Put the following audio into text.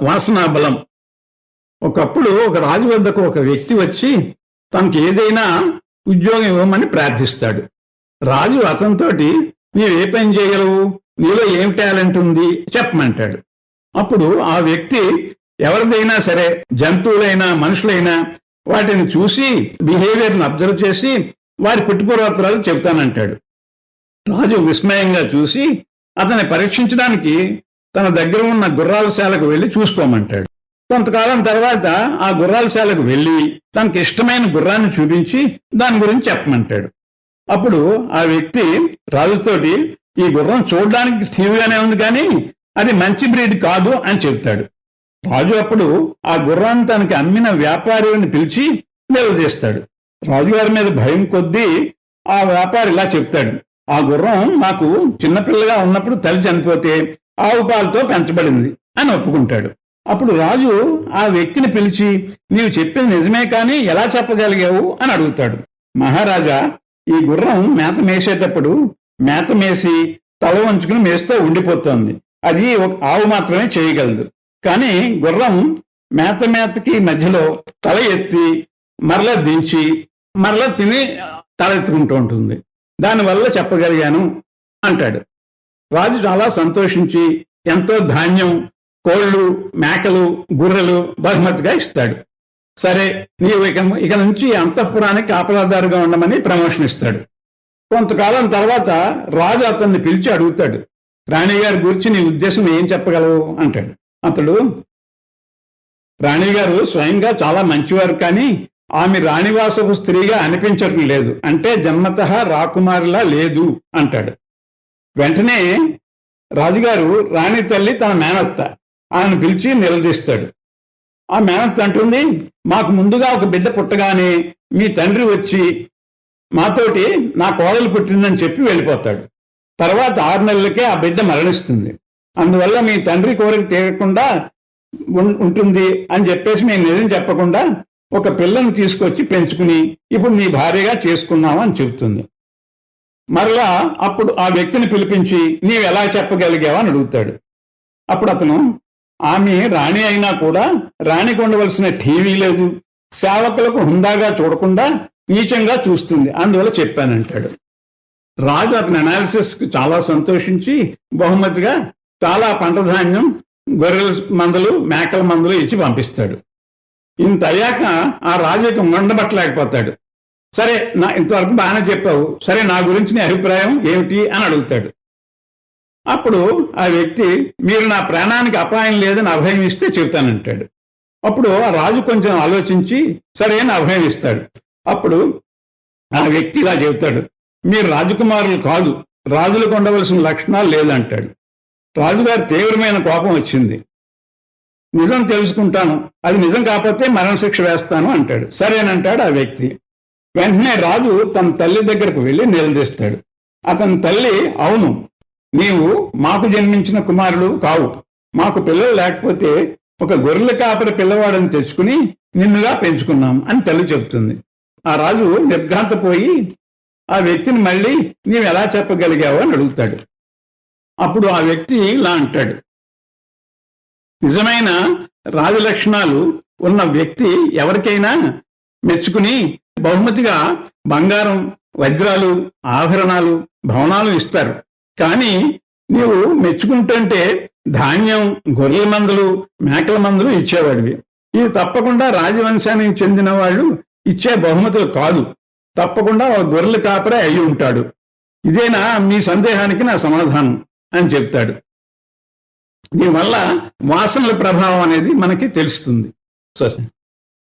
వాసనా బలం. ఒకప్పుడు ఒక రాజు వద్దకు ఒక వ్యక్తి వచ్చి తనకి ఏదైనా ఉద్యోగం ఇవ్వమని ప్రార్థిస్తాడు. రాజు అతనితోటి నీవు ఏ పని చేయగలవు? నీలో ఏం టాలెంట్ ఉంది? చెప్పమంటాడు. అప్పుడు ఆ వ్యక్తి ఎవరిదైనా సరే జంతువులైనా మనుషులైనా వాటిని చూసి బిహేవియర్ని అబ్జర్వ్ చేసి వారి పుట్టుపూర్వోత్తరాలు చెప్తానంటాడు రాజు విస్మయంగా చూసి అతన్ని పరీక్షించడానికి తన దగ్గర ఉన్న గుర్రాల శాలకు వెళ్ళి చూసుకోమంటాడు. కొంతకాలం తర్వాత ఆ గుర్రాల శాలకు వెళ్ళి తనకి ఇష్టమైన గుర్రాన్ని చూపించి దాని గురించి చెప్పమంటాడు. అప్పుడు ఆ వ్యక్తి రాజుతోటి ఈ గుర్రం చూడడానికి స్టీవ్గానే ఉంది కానీ అది మంచి బ్రీడ్ కాదు అని చెప్తాడు. రాజు అప్పుడు ఆ గుర్రాన్ని తనకి అమ్మిన వ్యాపారిని పిలిచి నిలదీస్తాడు. రాజుగారి మీద భయం కొద్దీ ఆ వ్యాపారి ఇలా చెప్తాడు. ఆ గుర్రం నాకు చిన్నపిల్లగా ఉన్నప్పుడు తల్లి చనిపోతే ఆవు పాలతో పెంచబడింది అని ఒప్పుకుంటాడు. అప్పుడు రాజు ఆ వ్యక్తిని పిలిచి నీవు చెప్పింది నిజమే కానీ ఎలా చెప్పగలిగావు? అని అడుగుతాడు. మహారాజా ఈ గుర్రం మేత మేసేటప్పుడు మేత మేసి తల వంచుకుని మేస్తూ ఉండిపోతోంది. అది ఒక ఆవు మాత్రమే చేయగలదు. కానీ గుర్రం మేత మేతకి మధ్యలో తల ఎత్తి మరలా దించి మరలా తిని తలెత్తుకుంటూ ఉంటుంది. దానివల్ల చెప్పగలిగాను అంటాడు. రాజు చాలా సంతోషించి ఎంతో ధాన్యం కోళ్ళు మేకలు గుర్రెలు బహుమతిగా ఇస్తాడు. సరే నీవు ఇక ఇక నుంచి అంతఃపురానికి కాపలాదారుగా ఉండమని ప్రమోషన్ ఇస్తాడు. కొంతకాలం తర్వాత రాజు అతన్ని పిలిచి అడుగుతాడు. రాణిగారి గురించి నీ ఉద్దేశం ఏం చెప్పగలవు? అంటాడు. అతడు రాణిగారు స్వయంగా చాలా మంచివారు కానీ ఆమె రాణివాసపు స్త్రీగా అనిపించటం లేదు. అంటే జన్మత రాకుమారిలా లేదు అంటాడు. వెంటనే రాజుగారు రాణి తల్లి తన మేనత్త ఆమెను పిలిచి నిలదీస్తాడు. ఆ మేనత్త అంటుంది మాకు ముందుగా ఒక బిడ్డ పుట్టగానే మీ తండ్రి వచ్చి మాతోటి నా కోడలు పుట్టిందని చెప్పి వెళ్ళిపోతాడు. తర్వాత ఆరు నెలలకే ఆ బిడ్డ మరణిస్తుంది. అందువల్ల మీ తండ్రి కోరిక తీరకుండా ఉంటుంది అని చెప్పేసి మేము నిజం చెప్పకుండా ఒక పిల్లని తీసుకొచ్చి పెంచుకుని ఇప్పుడు నీ భార్యగా చేసుకున్నావు అని చెబుతుంది. మరలా అప్పుడు ఆ వ్యక్తిని పిలిపించి నీవు ఎలా చెప్పగలిగావు అని అడుగుతాడు. అప్పుడు అతను ఆమె రాణి అయినా కూడా రాణికి ఉండవలసిన టీవీ లేదు. సేవకులకు హుందాగా చూడకుండా నీచంగా చూస్తుంది. అందువల్ల చెప్పానంటాడు రాజు అతని అనాలిసిస్కి చాలా సంతోషించి బహుమతిగా చాలా పంట ధాన్యం గొర్రెల మందలు మేకల మందులు ఇచ్చి పంపిస్తాడు. ఇంత అయ్యాక ఆ రాజు యొక్క ఉండబట్టలేకపోతాడు సరే నా ఇంతవరకు బాగానే చెప్పావు. సరే నా గురించి నీ అభిప్రాయం ఏమిటి అని అడుగుతాడు. అప్పుడు ఆ వ్యక్తి మీరు నా ప్రాణానికి అపాయం లేదని అభయం ఇస్తే చెబుతానంటాడు అప్పుడు ఆ రాజు కొంచెం ఆలోచించి సరే అని అభయం ఇస్తాడు. అప్పుడు ఆ వ్యక్తి ఇలా చెబుతాడు. మీరు రాజకుమారులు కాదు రాజులకు ఉండవలసిన లక్షణాలు లేదంటాడు. రాజుగారు తీవ్రమైన కోపం వచ్చింది. నిజం తెలుసుకుంటాను. అది నిజం కాకపోతే మరణశిక్ష వేస్తాను అంటాడు. సరేనంటాడు ఆ వ్యక్తి. వెంటనే రాజు తన తల్లి దగ్గరకు వెళ్ళి నిలదీస్తాడు. అతని తల్లి అవును నీవు మాకు జన్మించిన కుమారుడు కావు. మాకు పిల్లలు లేకపోతే ఒక గొర్రెల కాపరి పిల్లవాడని తెచ్చుకుని నిన్నుగా పెంచుకున్నాం అని తల్లి చెబుతుంది. ఆ రాజు నిర్ఘాంతపోయి ఆ వ్యక్తిని మళ్ళీ నీవు ఎలా చెప్పగలిగావు? అని అడుగుతాడు. అప్పుడు ఆ వ్యక్తి ఇలా అంటాడు. నిజమైన రాజు లక్షణాలు ఉన్న వ్యక్తి ఎవరికైనా మెచ్చుకుని బహుమతిగా బంగారం వజ్రాలు ఆభరణాలు భవనాలు ఇస్తారు. కానీ నీవు మెచ్చుకుంటుంటే ధాన్యం గొర్రెల మందులు మేకల మందులు ఇచ్చేవాడివి. ఇది తప్పకుండా రాజవంశానికి చెందిన వాళ్ళు ఇచ్చే బహుమతులు కాదు. తప్పకుండా గొర్రెల కాపరే అయి ఉంటాడు. ఇదేనా మీ సందేహానికి నా సమాధానం అని చెప్తాడు. దీనివల్ల వాసనల ప్రభావం అనేది మనకి తెలుస్తుంది. సరే.